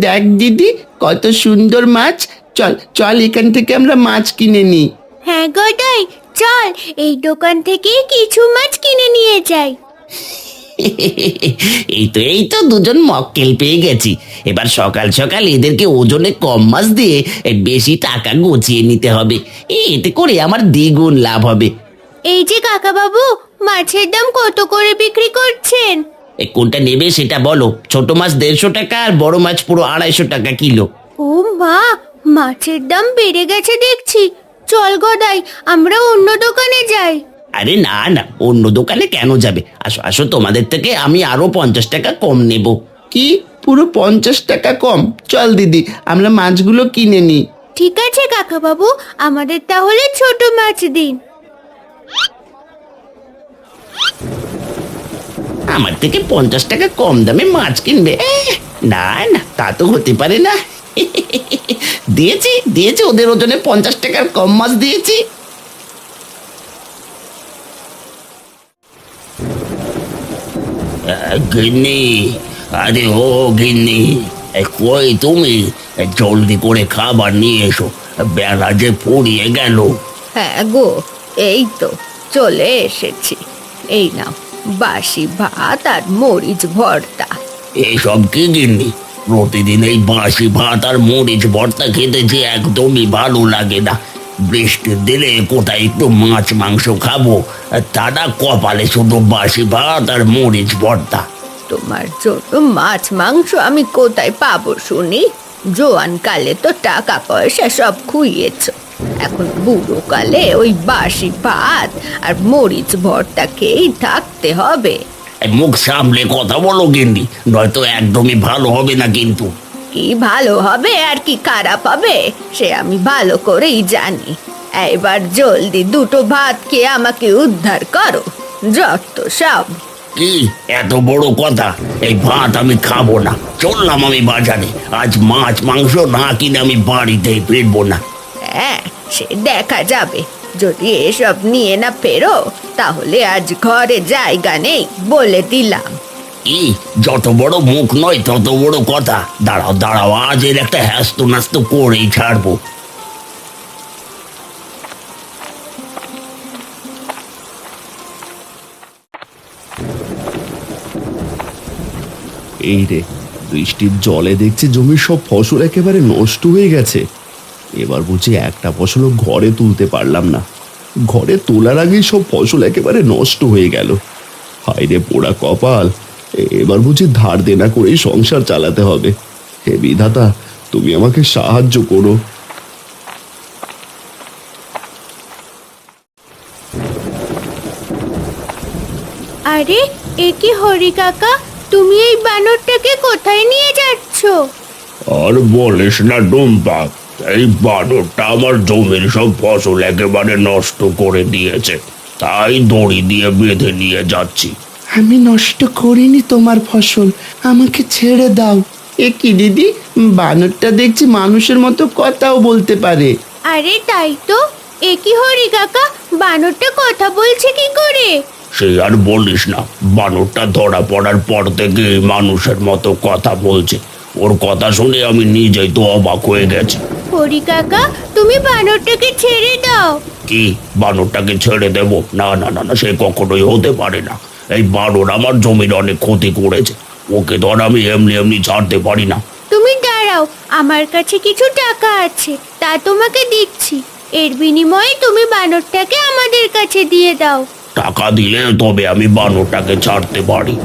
দেখ দিদি কত সুন্দর মাছ। চল চল এখান থেকে আমরা মাছ কিনে নিই। হ্যাঁ গদাই চল এই দোকান থেকে কিছু মাছ কিনে নিয়ে যাই। এই তো এই তো দুজন মক্কেল পেয়ে গেছি। এবার সকাল সকাল এদেরকে ওজনে কম মাছ দিয়ে বেশি টাকা গুছিয়ে নিতে হবে। এতে করে আমার দ্বিগুণ লাভ হবে। এই যে কাকা বাবু মাছের দাম কত করে বিক্রি করছেন? এ, কোনটা নেবে সেটা বলো। ছোট মাছ দেড়শো টাকা আর বড় মাছ পুরো আড়াইশো টাকা কিলো। ও মা মাছের দাম বেড়ে গেছে দেখছি। চল গদাই আমরা অন্য দোকানে যাই। আরে না না অন্য দোকানে কেন যাবে? আসো আসো তোমাদের থেকে আমি আরও পঞ্চাশ টাকা কম নেব। কি? পুরো পঞ্চাশ টাকা কম? চল দিদি আমরা মাছগুলো কিনে নিই ঠিক আছে কাকা বাবু আমাদের তাহলে ছোট মাছ দিন। আমার থেকে পঞ্চাশ টাকা কম দামে মাছ কিনবে। না না, তা তো হতে পারে না। দিয়েছি দিয়েছি, ওদের ওজনে পঞ্চাশ টাকার কম মাছ দিয়েছি। গিন্নি, আরে ও গিন্নি কই তুমি? জলদি করে খাবার নিয়ে এসো, বেলা যে পুড়িয়ে গেল। হ্যাঁ গো, এই তো, চলে এসেছি। এই নাও। বাসি ভাত আর মরিচ ভর্তা। এসব কি গিন্নি? প্রতিদিন এই বাসি ভাত আর মরিচ ভর্তা খেতে যে একদমই ভালো লাগে না। বৃষ্টির দিনে কোথায় একটু মাছ মাংস খাব? আর তারা কপালে শুধু বাসি ভাত আর মরিচ ভর্তা। তোমার জন্য মাছ মাংস আমি কোথায় পাবো শুনি? জোয়ান কালে তো টাকা পয়সা সব খুইয়েছ। এখন বুড়ো কালে ওই বাসি ভাত আর মরিচ ভর্তা খেয়েই থাকতে হবে। এই মুখ সামলে কথা বলো গিন্নি নয়তো একদমই ভালো হবে না কিন্তু। কি ভালো হবে আর কি খারাপ হবে সে আমি ভালো করেই জানি। এবার জলদি দুটো ভাত খেয়ে আমাকে উদ্ধার করো যত সব। কি এত বড় কথা? এই ভাত আমি খাব না। চললাম আমি বাজারে। আজ মাছ মাংস না কিনে আমি বাড়িতে ফিরবো না। হ্যাঁ সে দেখা যাবে। যদি এসব নিয়ে না ফেরো তাহলে আজ ঘরে জায়গা নেই বলে দিলাম। কি? যত বড় মুখ নয় তত বড় কথা। দাঁড়াও দাঁড়াও আজ এর একটা হ্যাস্ত ন্যাস্ত করেই ছাড়বো। এই রে বৃষ্টির জলে দেখছি জমির সব ফসল একেবারে নষ্ট হয়ে গেছে। এবার বুঝি একটা ফসলও ঘরে তুলতে পারলাম না। ঘরে তোলার আগেই সব ফসল একেবারে নষ্ট হয়ে গেল। হায় রে পোড়া কপাল এবার বুঝি ধার দেনা করেই সংসার চালাতে হবে। হে বিধাতা তুমি আমাকে সাহায্য করো। আরে এ কি হরি কাকা? তুমি এই বানরটাকে কোথায় নিয়ে যাচ্ছ? আর বলিস না ডুম্পা এই বানরটা আমার জমির সব ফসল একেবারে নষ্ট করে দিয়েছে। তাই দড়ি দিয়ে বেঁধে নিয়ে যাচ্ছি। আমি নষ্ট করিনি তোমার ফসল আমাকে ছেড়ে দাও। এ কি দিদি? বানরটা দেখছি মানুষের মতো কথাও বলতে পারে। আরে তাই তো এ কি হরি কাকা? বানরটা কথা বলছে কি করে? সে আর বলিস না বানরটা ধরা পড়ার পর থেকে মানুষের মতো কথা বলছে। ওর কথা শুনে আমি নিজেই তো অবাক হয়ে গেছি। হরি কাকা তুমি বানরটাকে ছেড়ে দাও। কি? বানরটাকে ছেড়ে দেব? না না না না সে কখনোই হতে পারে না। এই বানর আমার জমির অনেক ক্ষতি করেছে। ওকে ধর আমি এমনি এমনি ছাড়তে পারি না। তুমি দাঁড়াও আমার কাছে কিছু টাকা আছে তা তোমাকে দিচ্ছি। এর বিনিময়ে তুমি বানরটাকে আমাদের কাছে দিয়ে দাও। টাকা দিলে তবে আমি বানরটাকে ছাড়তে পারি।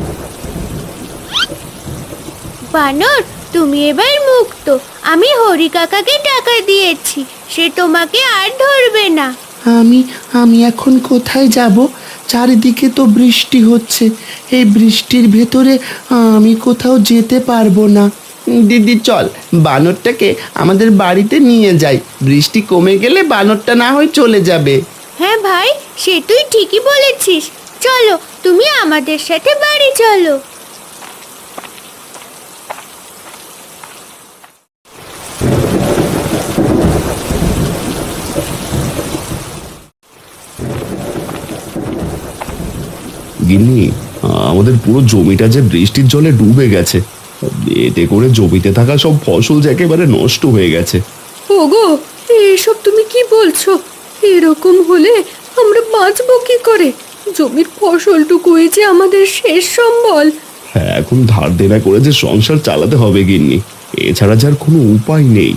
বানর তুমি এবার মুক্ত। আমি হরি কাকাকে টাকা দিয়েছি। সে তোমাকে আর ধরবে না। আমি আমি এখন কোথায় যাব? চারিদিকে তো বৃষ্টি হচ্ছে। এই বৃষ্টির ভেতরে আমি কোথাও যেতে পারব না। দিদি চল বানরটাকে আমাদের বাড়িতে নিয়ে যাই। বৃষ্টি কমে গেলে বানরটা না হয় চলে যাবে। হ্যাঁ ভাই সে তুই ঠিকই বলেছিস। চলো তুমি আমাদের সাথে বাড়ি চলো। গিন্নি আমাদের পুরো জমিটা যে বৃষ্টির জলে ডুবে গেছে। এতে করে জমিতে থাকা সব ফসল যে একেবারে নষ্ট হয়ে গেছে। ওগো এসব তুমি কি বলছো? এরকম হলে আমরা বাঁচবো কি করে? জমির ফসলটুকুই যে আমাদের শেষ সম্বল। হ্যাঁ এখন ধার দেনা করে যে সংসার চালাতে হবে গিন্নি। এছাড়া যার কোনো উপায় নেই।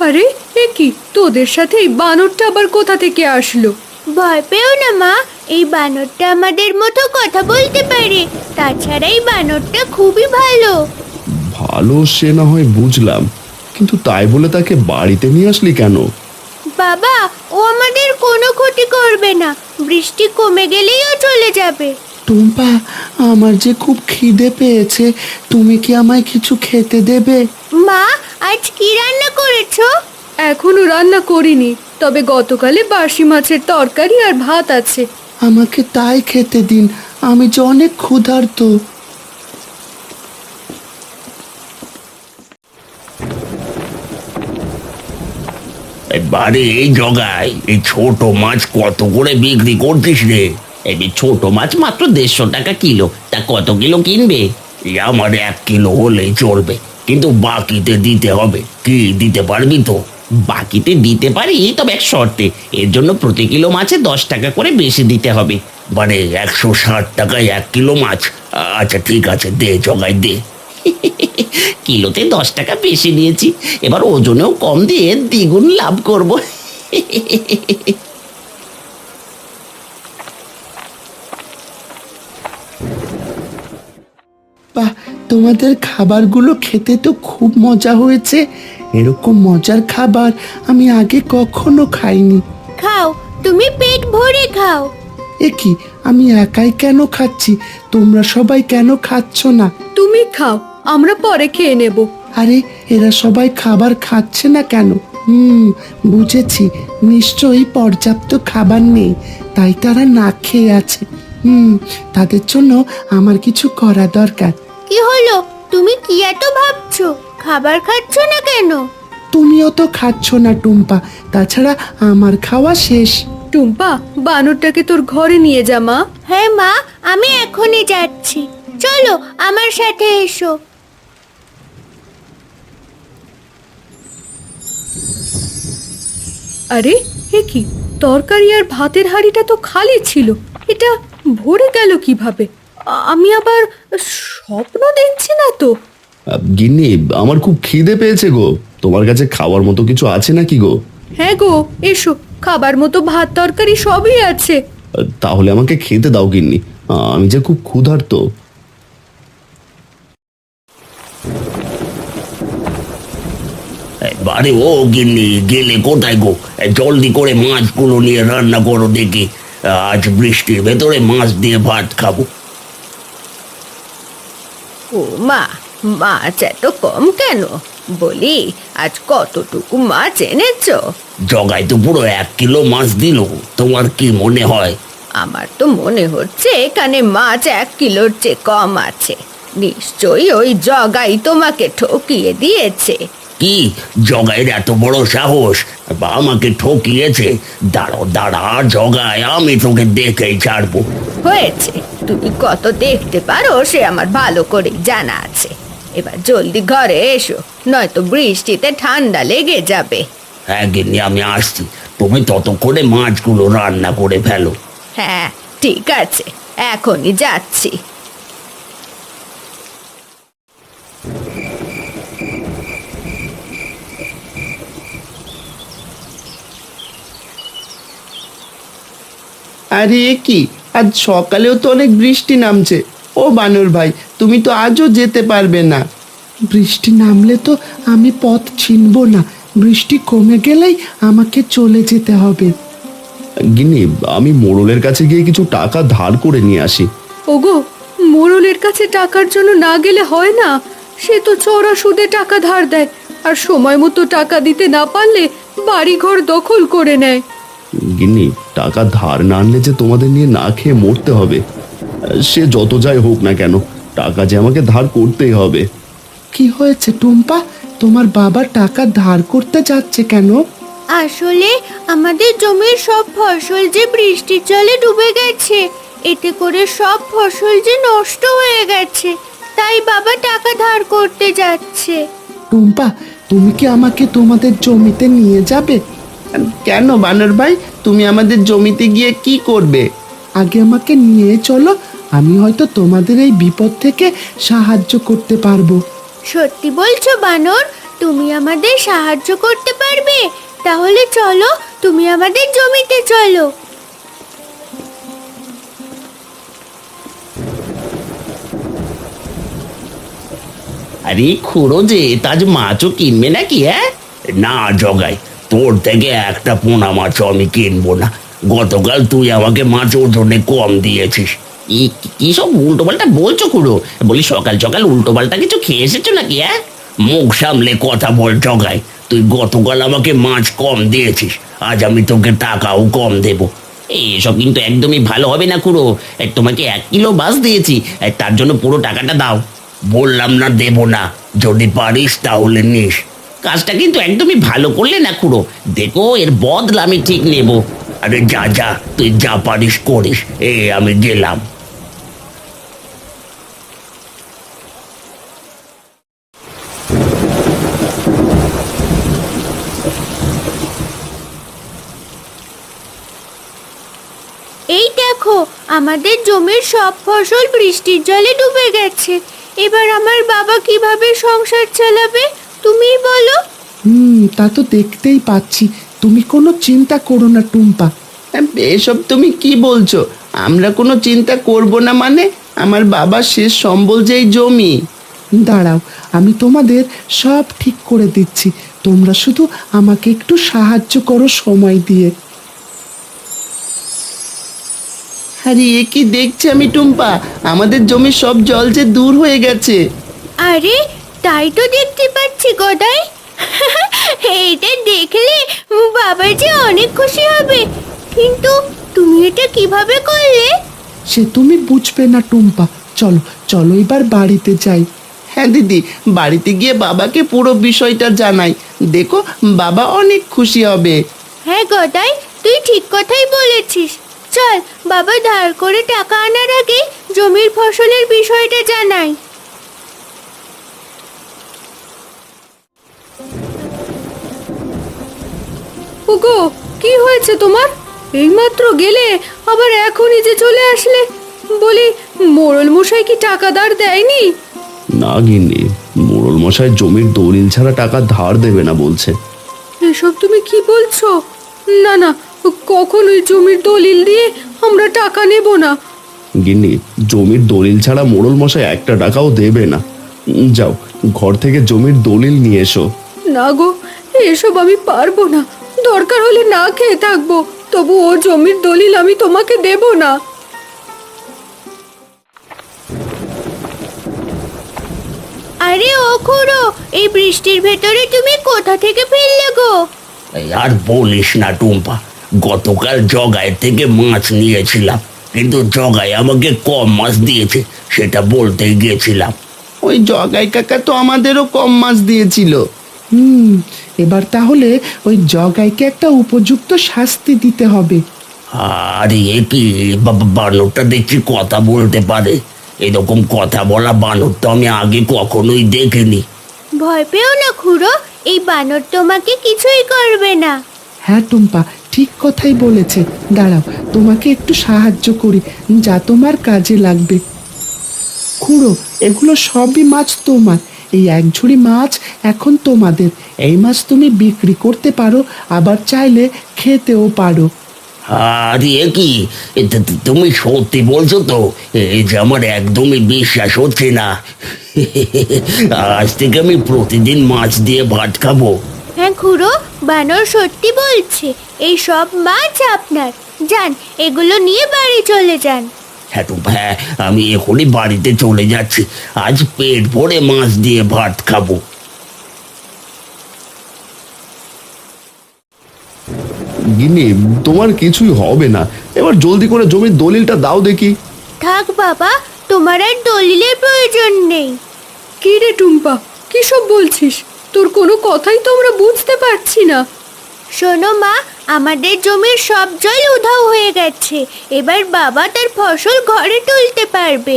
আরে এ কি? তোদের সাথে এই বানরটা আবার কোথা থেকে আসলো? ভয় পেও না মা। এই বানরটা আমাদের মতো কথা বলতে পারে। তাছাড়া এই বানরটা খুবই ভালো। ভালো সে না হয় বুঝলাম। কিন্তু তাই বলে তাকে বাড়িতে নিয়ে আসলি কেন? বাবা ও আমাদের কোনো ক্ষতি করবে না। বৃষ্টি কমে গেলেই ও চলে যাবে। টুম্পা আমার যে খুব খিদে পেয়েছে তুমি কি আমায় কিছু খেতে দেবে? মা আজ কি রান্না করেছ? এখনও রান্না করিনি তবে গতকালে বাসি মাছের তরকারি আর ভাত আছে। আমাকে তাই খেতে দিন আমি যে অনেক ক্ষুধার্ত। বাড়ি এই জগায় এই ছোট মাছ কত করে বিক্রি করতিস রে? যে ছোট মাছ মাত্র দেড়শো টাকা কিলো। তা কত কিলো কিনবে? আমার এক কিলো হলেই চলবে কিন্তু বাকিতে দিতে হবে। কি দিতে পারবি তো? বাকিতে দিতে পারি, তবে এক শর্তে। এর জন্য প্রতি কিলো মাছে দশ টাকা করে বেশি দিতে হবে। মানে একশো ষাট টাকায় এক কিলো মাছ। আচ্ছা ঠিক আছে, দে, জগাই, দে। কিলোতে দশ টাকা বেশি নিয়েছি। এবার ওজনেও কম দিয়ে দ্বিগুণ লাভ করব। তোমাদের খাবারগুলো খেতে তো খুব মজা হয়েছে। এরকম মজার খাবার আমি আগে কখনো খাইনি। খাও তুমি পেট ভরে খাও। এ কি আমি একাই কেন খাচ্ছি? তোমরা সবাই কেন খাচ্ছ না? তুমি খাও আমরা পরে খেয়ে নেব। আরে এরা সবাই খাবার খাচ্ছে না কেন? হুম বুঝেছি নিশ্চয়ই পর্যাপ্ত খাবার নেই তাই তারা না খেয়ে আছে। হুম তাদের জন্য আমার কিছু করা দরকার। কি হলো? তুমি কি এত ভাবছ? খাবার খাচ্ছ না কেন? তুমিও তো খাচ্ছ না টুম্পা। তাছাড়া আমার খাওয়া শেষ। টুম্পা বানরটাকে তোর ঘরে নিয়ে যা মা। হ্যাঁ মা আমি এখনই যাচ্ছি। চলো আমার সাথে এসো। আরে এ কি? তরকারি আর ভাতের হাঁড়িটা তো খালি ছিল। এটা ভরে গেল কীভাবে? আ- আমি আবার স্বপ্ন দেখছি না তো। গিন্নি আমার খুব খিদে পেয়েছে গো। তোমার কাছে খাওয়ার মতো কিছু আছে নাকি গো? হ্যাঁ গো এসো। খাবার মতো ভাত তরকারি সবই আছে। তাহলে আমাকে খেতে দাও গিন্নি। আহ, আমি যে খুব ক্ষুধার্ত। বাড়ি ও গিন্নি গেলে কোথায় গো? জলদি করে মাছগুলো নিয়ে রান্না করো দেখি। আজ বৃষ্টির ভেতরে মাছ দিয়ে ভাত খাব। ও মা মাছ এত কম কেন? বলি আজ কতটুকু মাছ এনেছ? জগাই তো পুরো এক কিলো মাছ দিল তোমার কি মনে হয়? আমার তো মনে হচ্ছে এখানে মাছ এক কিলোর চেয়ে কম আছে। নিশ্চয়ই ওই জগাই তোমাকে ঠকিয়ে দিয়েছে। কি? জগাইয়ের এত বড় সাহস? বা আমাকে ঠকিয়েছে। দাঁড়ো দাঁড়া জগায় আমি তোকে দেখেই ছাড়বো। হয়েছে। তুমি কত দেখতে পারো সে আমার ভালো করে জানা আছে। এবার জলদি ঘরে এসো নয়তো বৃষ্টিতে ঠান্ডা লেগে যাবে। হ্যাঁ গিন্নি আমি আসছি। তুমি ততক্ষণে মাছগুলো রান্না করে ফেলো। হ্যাঁ ঠিক আছে। এখনই যাচ্ছি। আরে এ কি? আজ সকালেও তো অনেক বৃষ্টি নামছে। ও বানর ভাই তুমি তো আজও যেতে পারবে না। বৃষ্টি নামলে তো আমি পথ চিনব না। বৃষ্টি কমে গেলেই আমাকে চলে যেতে হবে। গিন্নি আমি মোড়লের কাছে গিয়ে কিছু টাকা ধার করে নিয়ে আসি। ওগো মোড়লের কাছে টাকার জন্য না গেলে হয় না? সে তো চড়া সুদে টাকা ধার দেয় আর সময় মতো টাকা দিতে না পারলে বাড়িঘর দখল করে নেয়। গিন্নি টাকা ধার না আনলে যে তোমাদের নিয়ে না খেয়ে মরতে হবে? সে যত যাই হোক না কেন টাকা যে আমাকে ধার করতেই হবে। কি হয়েছে টুম্পা? তোমার বাবা টাকা ধার করতে যাচ্ছে কেন? আসলে আমাদের জমির সব ফসল যে বৃষ্টির জলে ডুবে গেছে এতে করে সব ফসল যে নষ্ট হয়ে গেছে তাই বাবা টাকা ধার করতে যাচ্ছে। টুম্পা তুমি কি আমাকে তোমাদের জমিতে নিয়ে যাবে? কেন বানর ভাই? তুমি আমাদের জমিতে গিয়ে কি করবে? আগে আমাকে নিয়ে চলো আমি হয়তো তোমাদের এই বিপদ থেকে সাহায্য করতে পারব। সত্যি বলছো বানর তুমি আমাদের সাহায্য করতে পারবে? তাহলে চলো তুমি আমাদের জমিতে চলো। আরে খুড়ো যে তাজ মাছও কিনবে নাকি হ্যাঁ? না জগাই তোর থেকে একটা পোনা মাছ আমি কিনবো না। গতকাল তুই আমাকে মাছ ওজনে কম দিয়েছিস। কি সব উল্টো পাল্টা বলছো খুড়ো? বলি সকাল সকাল উল্টো পাল্টা কিছু খেয়ে এসেছ নাকি হ্যাঁ? মুখ সামলে কথা বল জগাই তুই গতকাল আমাকে মাছ কম দিয়েছিস আজ আমি তোকে টাকাও কম দেবো। এসব কিন্তু একদমই ভালো হবে না খুড়ো তোমাকে এক কিলো বাস দিয়েছি তার জন্য পুরো টাকাটা দাও। বললাম না দেবো না যদি পারিস তাহলে নিস। কাজটা কিন্তু একদমই ভালো করলে না খুড়ো। দেখো, এর বদলা আমি ঠিক নেব। আরে যা যা, তুই যা পারিস, করিস। এ, আমি গেলাম। এই দেখো, আমাদের জমির সব ফসল বৃষ্টির জলে ডুবে গেছে। এবার আমার বাবা কীভাবে সংসার চালাবে? তুমিই বলো। হুম তা তো দেখতেই পাচ্ছি। তুমি কোনো চিন্তা করো না টুম্পা। এসব তুমি কি বলছো? আমরা কোনো চিন্তা করব না মানে? আমার বাবার শেষ সম্বল যেই জমি। দাঁড়াও আমি তোমাদের সব ঠিক করে দিচ্ছি। তোমরা শুধু আমাকে একটু সাহায্য করো সময় দিয়ে। আরে এ কি দেখছি আমি টুম্পা? আমাদের জমির সব জল যে দূর হয়ে গেছে। আরে তাই তো দেখতে পাচ্ছি গদাই এটা দেখলে বাবা যে অনেক খুশি হবে। কিন্তু তুমি এটা কীভাবে করলে? সে তুমি বুঝবে না টুম্পা। চলো চলো এবার বাড়িতে যাই। হ্যাঁ দিদি বাড়িতে গিয়ে বাবাকে পুরো বিষয়টা জানাই। দেখো বাবা অনেক খুশি হবে। হ্যাঁ গদাই তুই ঠিক কথাই বলেছিস। চল বাবা ধার করে টাকা আনার আগে জমির ফসলের বিষয়টা জানাই। ওগো কি হয়েছে তোমার? এইমাত্র গেলে আবার এখনই যে চলে আসলে? বলি মোড়ল মশাই কি টাকা দাঁড় দেয়নি? না গিন্নি মোড়ল মশাই জমির দলিল ছাড়া টাকা ধার দেবে না বলছে। এসব তুমি কি বলছো? না না কখনোই জমির দলিল দিয়ে আমরা টাকা নেব না? গিন্নি জমির দলিল ছাড়া মোড়ল মশাই একটা টাকাও দেবে না। যাও ঘর থেকে জমির দলিল নিয়ে এসো। না গো এসব আমি পারব না। দরকার হলে না খেয়ে থাকব তবু ও জমির দলিল আমি তোমাকে দেব না। আরে ও খুড়ো এই বৃষ্টির ভেতরে তুমি কোথা থেকে ফিরলে গো? এই আর বলিস না টুম্পা গতকাল জগায় থেকে মাছ নিয়েছিলাম কিন্তু জগাই আমাকে কম মাছ দিয়েছে সেটা বলতে গিয়েছিলাম। ওই জগাই কাকা তো আমাদেরও কম মাছ দিয়েছিল। হুম এবার তাহলে ওই জগাইকে একটা উপযুক্ত শাস্তি দিতে হবে। আরে এ কি? বা- বানরটা দেখছি কথা বলতে পারে? এরকম কথা বলা বানর তো আমি আগে কখনোই দেখিনি। ভয় পেও না খুড়ো এই বানর তোমাকে কিছুই করবে না। হ্যাঁ টুম্পা ঠিক কথাই বলেছে। দাঁড়াও তোমাকে একটু সাহায্য করি যা তোমার কাজে লাগবে। খুড়ো এগুলো সবই মাছ তোমার। এই এক ঝুড়ি মাছ এখন তোমাদের। এই মাছ তুমি বিক্রি করতে পারো আবার চাইলে খেতেও পারো। আরে এ কি? এ তো- তো- তুমি সত্যি বলছো তো? এই যে আমার একদমই বিশ্বাস হচ্ছে না। আজ থেকে আমি প্রতিদিন মাছ দিয়ে ভাত খাব। হ্যাঁ খুড়ো বানর সত্যি বলছে এই সব মাছ আপনার। যান এগুলো নিয়ে বাড়ি চলে যান। হ্যাঁ তো হ্যাঁ আমি এখনই বাড়িতে চলে যাচ্ছি। আজ পেট ভরে মাছ দিয়ে ভাত খাব। গিন্নি তোমার কিছুই হবে না। এবার জলদি করে জমির দলিলটা দাও দেখি। থাক বাবা তোমার আর দলিলের প্রয়োজন নেই। কি রে টুম্পা কি সব বলছিস? তোর কোনো কথাই তো আমরা বুঝতে পারছি না। শোনো মা আমাদের জমির সব জল উধাও হয়ে গেছে। এবার বাবা তার ফসল ঘরে তুলতে পারবে।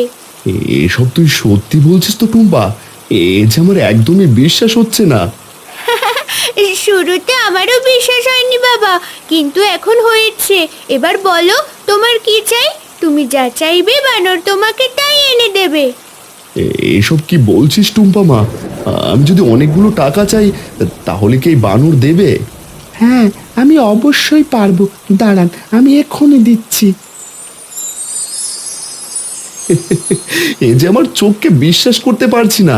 এসব তুই সত্যি বলছিস তো টুম্পা? এ যে আমার একদমই বিশ্বাস হচ্ছে না। শুরুতে আমারও বিশ্বাস হয়নি বাবা কিন্তু এখন হয়েছে। এবার বলো তোমার কি চাই? তুমি যা চাইবে বানর তোমাকে তাই এনে দেবে। এসব কি বলছিস টুম্পা মা? আমি যদি অনেকগুলো টাকা চাই তাহলে কি এই বানর দেবে? হ্যাঁ আমি অবশ্যই পারব। দাঁড়ান আমি এক্ষুনি দিচ্ছি। এ যে আমার চোখকে বিশ্বাস করতে পারছি না।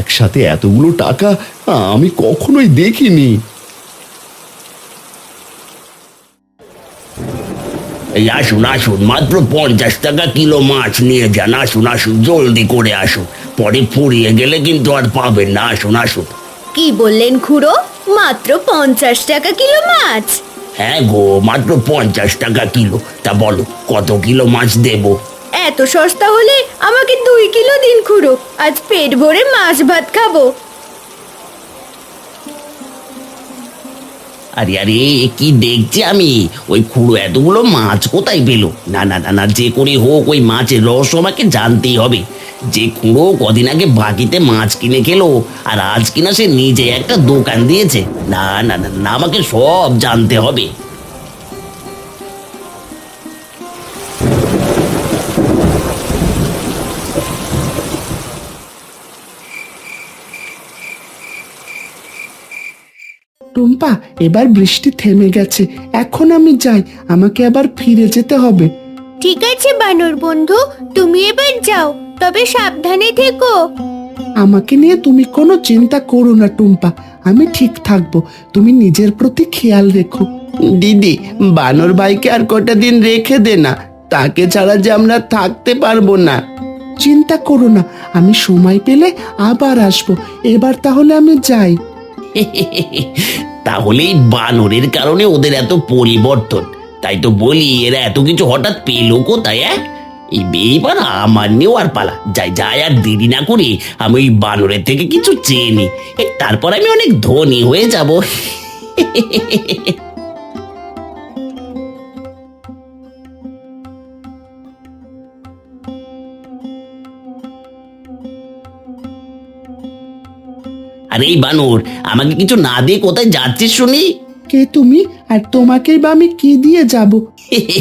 একসাথে এতগুলো টাকা আমি কখনোই দেখিনি। এই আসুন আসুন মাত্র পঞ্চাশ টাকা কিলো মাছ নিয়ে যান। আসুন আসুন জলদি করে আসুন। পরে ফুরিয়ে গেলে কিন্তু আর পাবেন না। আসুন আসুন। কি বললেন খুড়ো? মাত্র পঞ্চাশ টাকা কিলো মাছ। হ্যাঁ গো মাত্র পঞ্চাশ টাকা কিলো। তা বলো কত কিলো মাছ দেবো? এত সস্তা হলে আমাকে দুই কিলো দিন খুড়ো আজ পেট ভরে মাছ ভাত খাব। আরে আরে কি দেখছি আমি? ওই খুঁড়ো এতগুলো মাছ কোথায় পেল? না না না না যে করে হোক ওই মাছের রহস্য আমাকে জানতেই হবে। যে খুঁড়ো কদিন আগে বাকিতে মাছ কিনে খেলো, আর আজ কিনা সে নিজে একটা দোকান দিয়েছে। না না না না, আমাকে সব জানতে হবে। টুম্পা, এবার বৃষ্টি থেমে গেছে। এখন আমি যাই, আমাকে আবার ফিরে যেতে হবে। ঠিক আছে বানর বন্ধু তুমি এবার যাও তবে সাবধানে থেকো। আমাকে নিয়ে তুমি কোনো চিন্তা করো না টুম্পা। আমি ঠিক থাকব তুমি নিজের প্রতি খেয়াল রেখো। দিদি বানর ভাইকে আর কটা দিন রেখে দে না তাকে ছাড়া যে আমরা থাকতে পারব না। চিন্তা করো না আমি সময় পেলে আবার আসব। এবার তাহলে আমি যাই। তাহলে এই বানরের কারণে ওদের এত পরিবর্তন। তাই তো বলি, এরা এত কিছু হঠাৎ পেল কোথায় হ্যাঁ এই এইবার আমার নিয়েও আর পালা। যাই যাই, আর দেরি না করে আমি ওই বানরের থেকে কিছু চেয়ে নি। তারপর আমি অনেক ধনী হয়ে যাব। আরে এই বানর, আমাকে কিছু না দিয়ে কোথায় যাচ্ছিস শুনি? কে তুমি? আর তোমাকেই বা আমি কি দিয়ে যাব?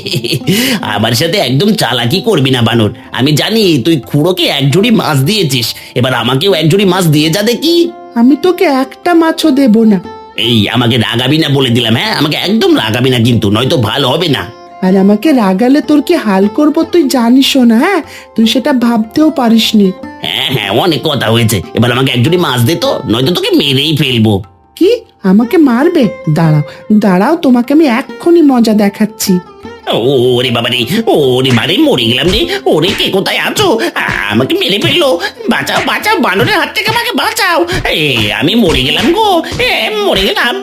আমার সাথে একদম চালাকি করবি না বানর। আমি জানি তুই খুড়োকে এক ঝুড়ি মাছ দিয়েছিস। এবার আমাকেও এক ঝুড়ি মাছ দিয়ে যা দেখি। আমি তোকে একটা মাছও দেব না। এই আমাকে রাগাবি না বলে দিলাম হ্যাঁ? আমাকে একদম রাগাবি না কিন্তু নয়তো ভালো হবে না। আর আমাকে রাগালে তোর কি হাল করব তুই জানিসও না হ্যাঁ? তুই সেটা ভাবতেও পারিসনি। হ্যাঁ হ্যাঁ অনেক কথা হয়েছে। এবার আমাকে এক ঝুড়ি মাছ দে তো নয়তো তোকে মেরেই ফেলব। কি? আমাকে মারবে? দাঁড়াও দাঁড়াও তোমাকে আমি এক্ষুনি মজা দেখাচ্ছি। ওরে বাবা রে ওরে বারে মরে গেলাম রে। ওরে কে কোথায় আছো? আমাকে মেরে ফেলল। বাঁচাও বাঁচাও বানরের হাত থেকে আমাকে বাঁচাও। এ আমি মরে গেলাম গো। এ মরে গেলাম।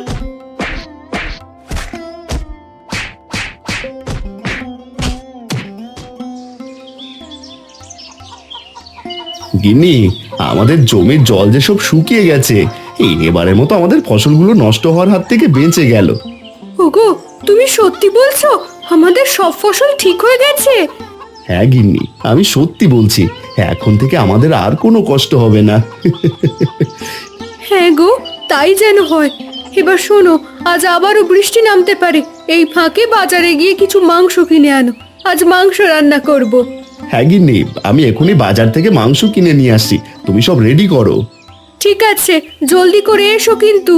গিন্নি আমাদের জমির জল যে সব শুকিয়ে গেছে। এই এবারের মতো আমাদের ফসলগুলো নষ্ট হওয়ার হাত থেকে বেঁচে গেল। ওগো তুমি সত্যি বলছো? আমাদের সব ফসল ঠিক হয়ে গেছে? হ্যাঁ গিন্নি আমি সত্যি বলছি এখন থেকে আমাদের আর কোনো কষ্ট হবে না। হ্যাঁ গো তাই যেন হয়। এবার শোনো আজ আবারও বৃষ্টি নামতে পারে। এই ফাঁকে বাজারে গিয়ে কিছু মাংস কিনে আনো। আজ মাংস রান্না করব। হ্যাঁ গিন্নি আমি এখনই বাজার থেকে মাংস কিনে নিয়ে আসছি। তুমি সব রেডি করো। ঠিক আছে জলদি করে এসো কিন্তু।